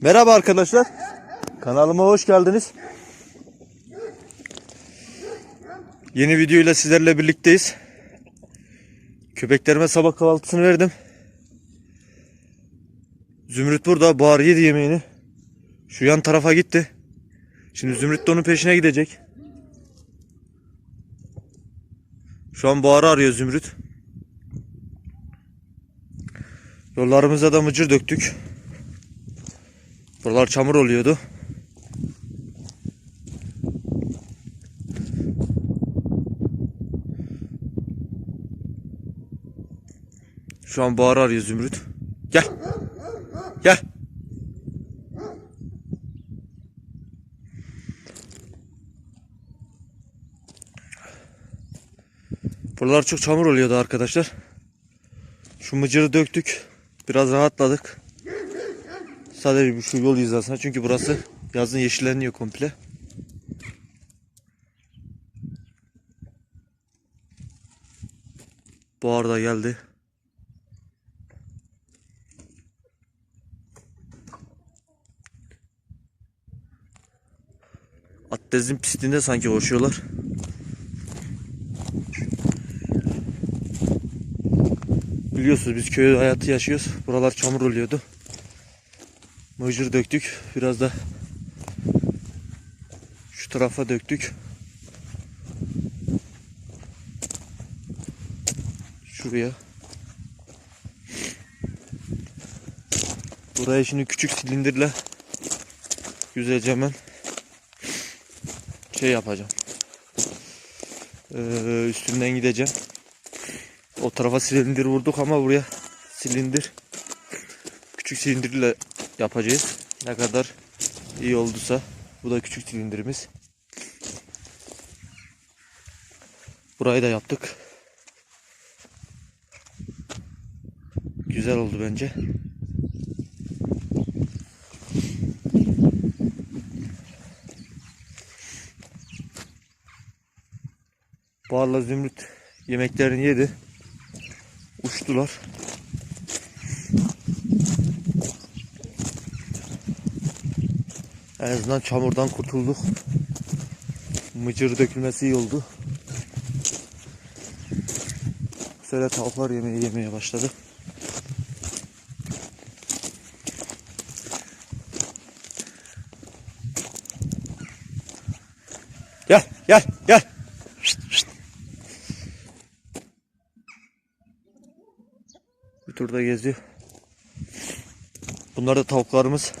Merhaba arkadaşlar. Kanalıma hoş geldiniz. Yeni videoyla sizlerle birlikteyiz. Köpeklerime sabah kahvaltısını verdim. Zümrüt burada. Bahar yedi yemeğini. Şu yan tarafa gitti. Şimdi Zümrüt de onun peşine gidecek. Şu an Bahar'ı arıyor Zümrüt. Yollarımıza da mıcır döktük. Buralar çamur oluyordu. Şu an Bahar'ı arıyor Zümrüt. Gel. Gel. Buralar çok çamur oluyordu arkadaşlar. Şu mıcırı döktük. Biraz rahatladık. Sadece bir şu yol hizasına çünkü burası yazın yeşilleniyor komple. Bahar da geldi. Atletizm pistinde sanki koşuyorlar. Biliyorsunuz biz köy hayatı yaşıyoruz. Buralar çamur oluyordu. Mıcır döktük. Biraz da şu tarafa döktük. Şuraya. Buraya şimdi küçük silindirle güzelce hemen şey yapacağım. Ee, üstünden gideceğim. O tarafa silindir vurduk ama buraya silindir küçük silindirle yapacağız. Ne kadar iyi olduysa bu da küçük silindirimiz. Burayı da yaptık. Güzel oldu bence. Bağla Zümrüt yemeklerini yedi. Uçtular. En azından çamurdan kurtulduk. Mıcır dökülmesi iyi oldu. Şöyle tavuklar yemeği yemeye başladı. Gel, gel, gel. Şşt, şşt. Bir turda geziyor. Bunlar da tavuklarımız.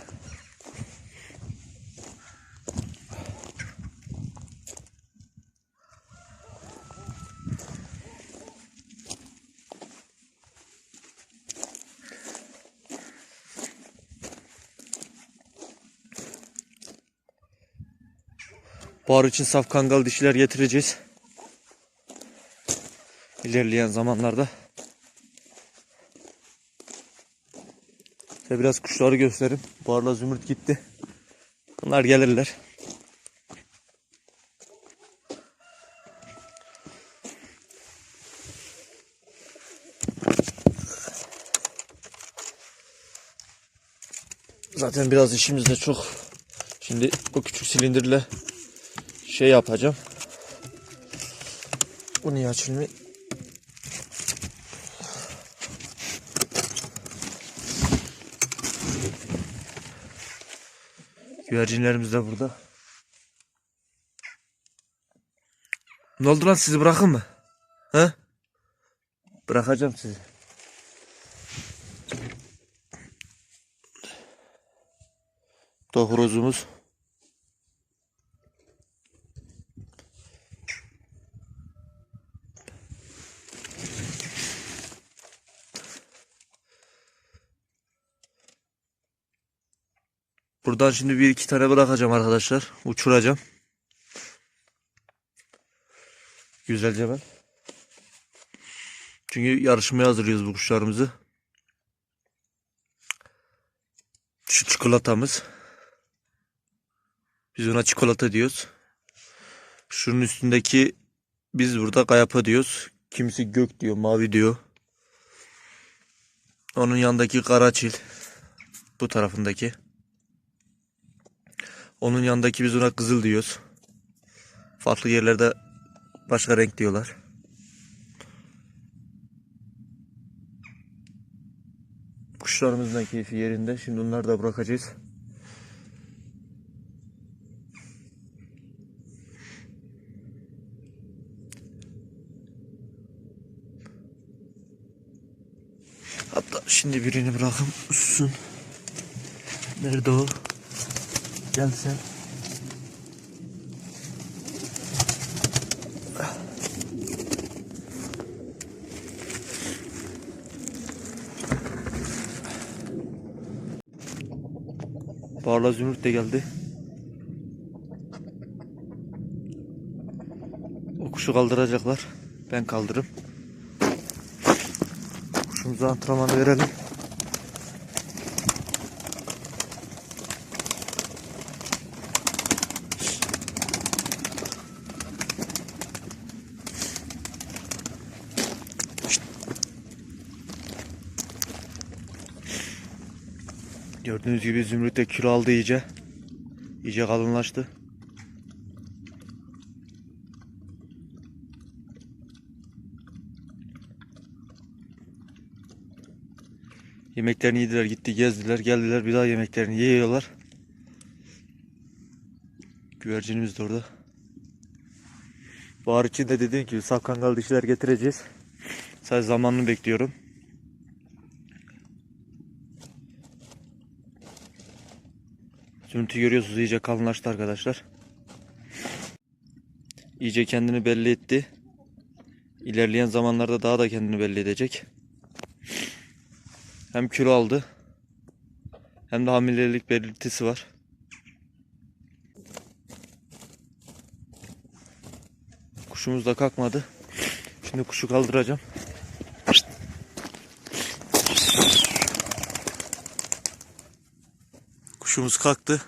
Bahar için saf kangal dişiler getireceğiz. İlerleyen zamanlarda. Size biraz kuşları göstereyim. Baharla zümrüt gitti. Bunlar gelirler. Zaten biraz işimiz de çok. Şimdi bu küçük silindirle şey yapacağım. Bu niye açılmıyor? Güvercinlerimiz de burada. Ne oldu lan sizi bırakın mı? He? Bırakacağım sizi. Tohrozumuz. Buradan şimdi bir iki tane bırakacağım arkadaşlar. Uçuracağım. Güzelce ben. Çünkü yarışmaya hazırlıyoruz bu kuşlarımızı. Şu çikolatamız. Biz ona çikolata diyoruz. Şunun üstündeki biz burada kayapa diyoruz. Kimisi gök diyor, mavi diyor. Onun yanındaki karaçil. Bu tarafındaki. Onun yanındaki biz ona kızıl diyoruz. Farklı yerlerde başka renk diyorlar. Kuşlarımızın da keyfi yerinde. Şimdi onları da bırakacağız. Hatta şimdi birini bırakın uçsun. Nerede o? Gel sen. Barla Zümrüt de geldi. O kuşu kaldıracaklar. Ben kaldırırım. Kuşumuza antrenman verelim. Gördüğünüz gibi Zümrüt de kilo aldı iyice. İyice kalınlaştı. Yemeklerini yediler, gitti, gezdiler, geldiler. Bir daha yemeklerini yiyorlar. Güvercinimiz de orada. Bahar için de dediğim gibi saf kangal dişiler getireceğiz. Sadece zamanını bekliyorum. Zümrüt'ü görüyorsunuz iyice kalınlaştı arkadaşlar. İyice kendini belli etti. İlerleyen zamanlarda daha da kendini belli edecek. Hem kilo aldı. Hem de hamilelik belirtisi var. Kuşumuz da kalkmadı. Şimdi kuşu kaldıracağım. Kuşumuz kalktı.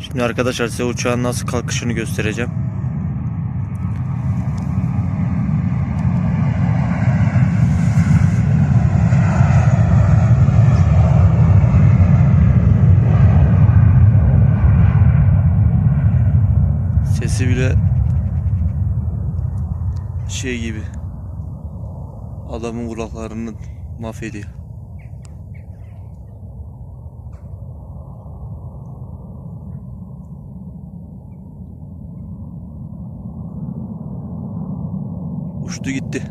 Şimdi arkadaşlar size uçağın nasıl kalkışını göstereceğim. Sesi bile şey gibi adamın kulaklarını mahvediyor. Uçtu gitti.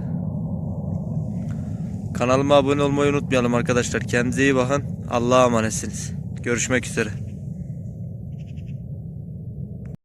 Kanalıma abone olmayı unutmayalım arkadaşlar. Kendinize iyi bakın. Allah'a emanetsiniz. Görüşmek üzere.